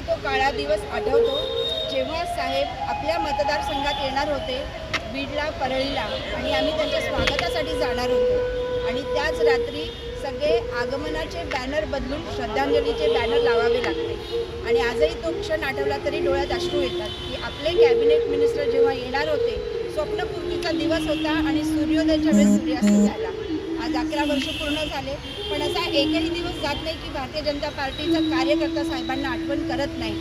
आजही तो काळा दिवस आठवतो. जेव्हा साहेब आपल्या मतदारसंघात येणार होते बीडला परळीला आणि आम्ही त्यांच्या स्वागतासाठी जाणार होतो. आणि त्याच रात्री सगळे आगमनाचे बॅनर बदलून श्रद्धांजलीचे बॅनर लावावे लागले. आणि आजही तो क्षण आठवला तरी डोळ्यात अश्रू येतात की आपले कॅबिनेट मिनिस्टर जेव्हा येणार होते स्वप्नपूर्तीचा दिवस होता आणि सूर्योदयाच्या वेळेस सूर्यास्त झाला. आज अकरा वर्ष पूर्ण झाले पण असा एकही दिवस जात नाही की भारतीय जनता पार्टीचा कार्यकर्ता साहेबांना आठवण करत नाही.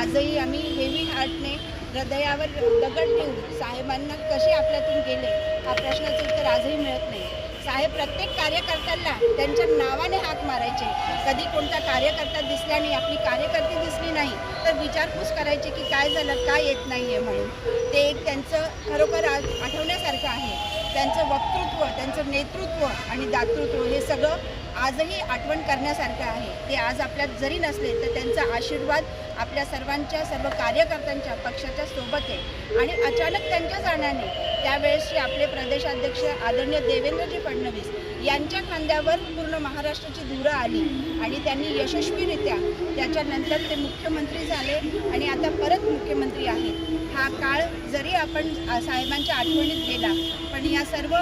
आजही आम्ही हेवी हार्टने हृदयावर दगड ठेवून साहेबांना कसे आपल्यातून गेले हा प्रश्नाचं उत्तर आजही मिळत नाही. साहेब प्रत्येक कार्यकर्त्यांना त्यांच्या नावाने हाक मारायचे. कधी कोणता कार्यकर्ता दिसला नाही आपली कार्यकर्ती दिसली नाही तर विचारपूस करायची की काय झालं काय येत नाही आहे म्हणून. ते एक त्यांचं खरोखर आज आठवण्यासारखं आहे. त्यांचं वक्तृत्व त्यांचं नेतृत्व आणि दातृत्व हे सगळं आजही आठवण करण्यासारखं आहे. ते आज आपल्यात जरी नसले तर त्यांचा आशीर्वाद आपल्या सर्वांच्या सर्व कार्यकर्त्यांच्या पक्षाच्या सोबत आहे. आणि अचानक त्यांच्या जाण्याने त्यावेळेसचे आपले प्रदेशाध्यक्ष आदरणीय देवेंद्रजी फडणवीस यांच्या खांद्यावर पूर्ण महाराष्ट्राची धुरं आली आणि त्यांनी यशस्वीरित्या त्याच्यानंतर ते मुख्यमंत्री झाले आणि आता परत मुख्यमंत्री आहेत. हा काळ जरी आपण साहेबांच्या आठवणीत गेला पण या सर्व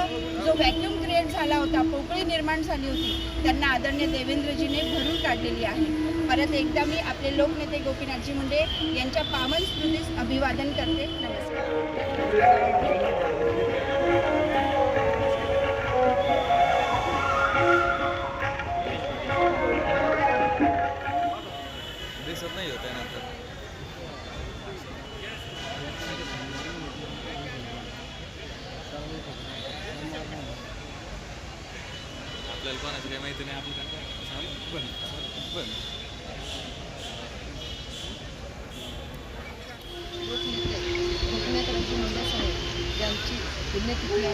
जो व्हॅक्यूम क्रिएट झाला होता पोकळी निर्माण झाली होती त्यांना आदरणीय देवेंद्रजीने भरून काढलेली आहे. परत एकदा मी आपले लोकनेते गोपीनाथजी मुंडे यांच्या पावन स्मृतीस अभिवादन करते. नमस्कार. आपल्याला कोणाची काही माहिती नाही आपण बंद बंद पुण्यतिथी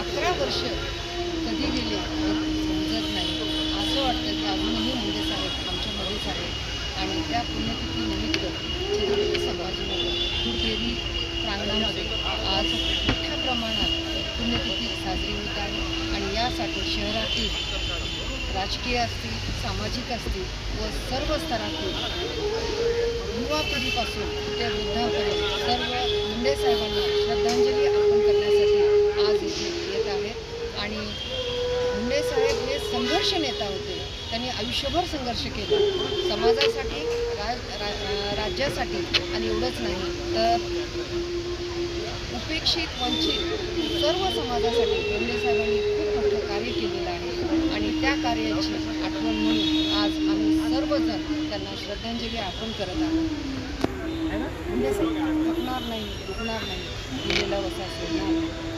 अकरा वर्ष कधी गेले समजत नाही. असं वाटतं की अजूनही मुंडे साहेब आमच्यामध्येच आहेत. आणि त्या पुण्यतिथी निमित्त छत्रपती संभाजीनगर दुर्देवी प्रांगणामध्ये आज मोठ्या प्रमाणात पुण्यतिथी साजरी होत आहे. आणि शहरातील राजकीय असतील सामाजिक असतील व सर्व स्तरातील युवा पिढीपासून ते वृद्धापर्यंत सर्व मुंडे साहेबांना श्रद्धांजली अर्पण करण्यासाठी आज इथे येत आहेत. आणि मुंडे साहेब हे संघर्ष नेता होते. त्यांनी आयुष्यभर संघर्ष केला. समाजासाठी राज रा- राज्यासाठी आणि एवढंच नाही तर उपेक्षित वंचित सर्व समाजासाठी मुंडे साहेबांनी खूप मोठं कार्य केलेलं आहे आणि त्या कार्याची आठवण म्हणून आज आम्ही सर्वजण त्यांना श्रद्धांजली अर्पण करत आहोत. है म्हणजे थकणार नाही दुखणार नाही दिलेला वसा सोडणार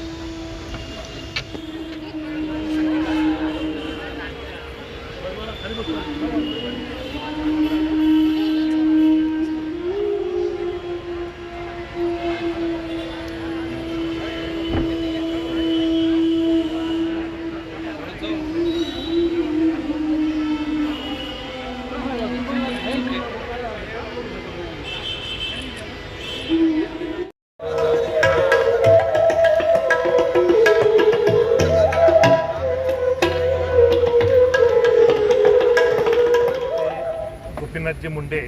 नाही मुंडे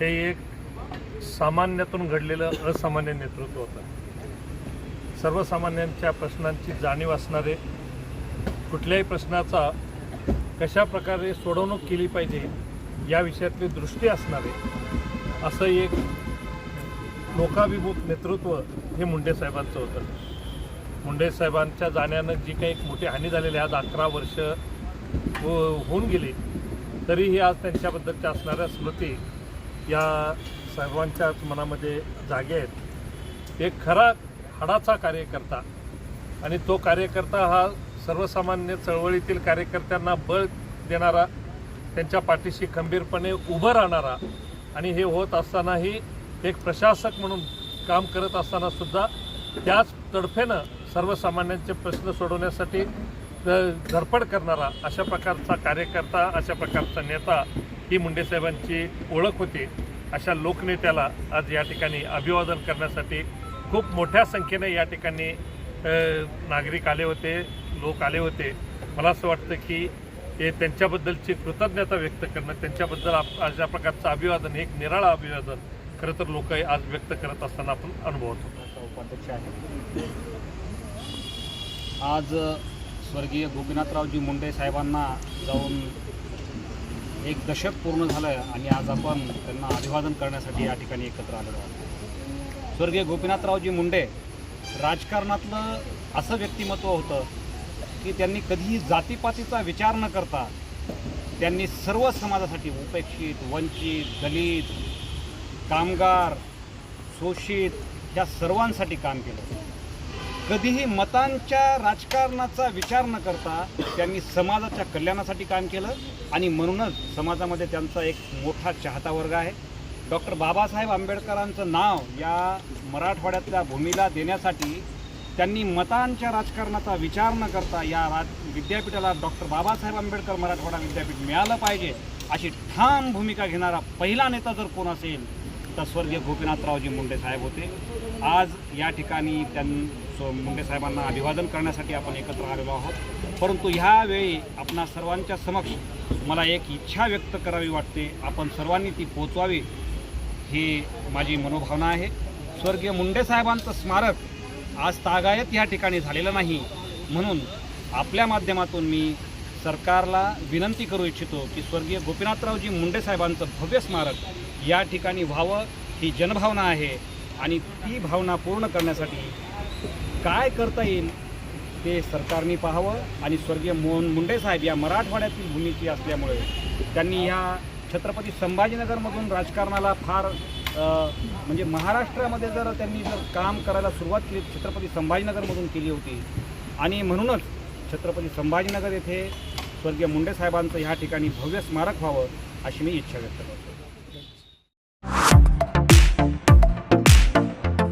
हे एक सामान्यातून घडलेलं असामान्य नेतृत्व होतं. सर्वसामान्यांच्या प्रश्नांची जाणीव असणारे कुठल्याही प्रश्नाचा कशा प्रकारे सोडवणूक केली पाहिजे या विषयातली दृष्टी असणारे असं एक लोकाभिमुख नेतृत्व हे मुंडे साहेबांचं होतं. मुंडे साहेबांच्या जाण्यानं जी काही एक मोठी हानी झालेली आज अकरा वर्ष हो- होऊन गेली तरीही आज त्यांच्याबद्दलच्या असणाऱ्या स्मृती या सर्वांच्याच मनामध्ये जागे आहेत. एक खरा हाडाचा कार्यकर्ता आणि तो कार्यकर्ता हा सर्वसामान्य चळवळीतील कार्यकर्त्यांना बळ देणारा त्यांच्या पाठीशी खंबीरपणे उभं राहणारा आणि हे होत असतानाही एक प्रशासक म्हणून काम करत असतानासुद्धा त्याच तडफेनं सर्वसामान्यांचे प्रश्न सोडवण्यासाठी ध- धडपड करणारा अशा प्रकारचा कार्यकर्ता अशा प्रकारचा नेता ही मुंडेसाहेबांची ओळख होती. अशा लोकनेत्याला आज या ठिकाणी अभिवादन करण्यासाठी खूप मोठ्या संख्येने या ठिकाणी नागरिक आले होते लोक आले होते. मला असं वाटतं की हे त्यांच्याबद्दलची कृतज्ञता व्यक्त करणं त्यांच्याबद्दल आप- अशा प्रकारचं अभिवादन हे एक निराळा अभिवादन खरं तर लोक आज व्यक्त करत असताना आपण अनुभवतो. उपाध्यक्ष आहे आज स्वर्गीय गोपीनाथरावजी मुंडे साहेबांना जाऊन एक दशक पूर्ण झालं आणि आज आपण त्यांना अभिवादन करण्यासाठी या ठिकाणी एकत्र आलेलो आहोत. स्वर्गीय गोपीनाथरावजी मुंडे राजकारणातलं असं व्यक्तिमत्व होतं की त्यांनी कधीही जातीपातीचा विचार न करता त्यांनी सर्व समाजासाठी उपेक्षित वंचित दलित कामगार शोषित ह्या सर्वांसाठी काम केलं. कधीही मतांच्या राजकारणाचा विचार न करता त्यांनी समाजाच्या कल्याणासाठी काम केलं आणि म्हणूनच समाजामध्ये त्यांचा एक मोठा चाहता वर्ग आहे. डॉक्टर बाबासाहेब आंबेडकरांचं नाव या मराठवाड्यातल्या भूमीला देण्यासाठी त्यांनी मतांच्या राजकारणाचा विचार न करता या राज विद्यापीठाला डॉक्टर बाबासाहेब आंबेडकर मराठवाडा विद्यापीठ मिळालं पाहिजे अशी ठाम भूमिका घेणारा पहिला नेता जर कोण असेल तर स्वर्गीय गोपीनाथरावजी मुंडे साहेब होते. आज या ठिकाणी त्यां सो- मुंडे साहेबांना अभिवादन करण्यासाठी आपण एकत्र आलेलो आहोत. परंतु ह्यावेळी आपणा सर्वांच्या समक्ष मला एक इच्छा व्यक्त करावी वाटते. आपण सर्वांनी ती पोचवावी ही माझी मनोभावना आहे. स्वर्गीय मुंडे साहेबांचं स्मारक आज तागायत या ठिकाणी झालेलं नाही. म्हणून आपल्या माध्यमातून मी सरकारला विनंती करू इच्छितो की स्वर्गीय गोपीनाथरावजी मुंडे साहेबांचं भव्य स्मारक या ठिकाणी व्हावं ही जनभावना आहे. आणि ती भावना पूर्ण करण्यासाठी काय करता येईल ते सरकारने पाहावं आणि स्वर्गीय मोहन मुंडे साहेब या मराठवाड्यातील भूमीची असल्यामुळे त्यांनी ह्या छत्रपती संभाजीनगरमधून राजकारणाला फार म्हणजे महाराष्ट्रामध्ये जर त्यांनी जर काम करायला सुरुवात केली छत्रपती संभाजीनगरमधून केली होती आणि म्हणूनच छत्रपती संभाजीनगर येथे स्वर्गीय मुंडे साहेबांचं ह्या ठिकाणी भव्य स्मारक व्हावं अशी मी इच्छा व्यक्त करतो.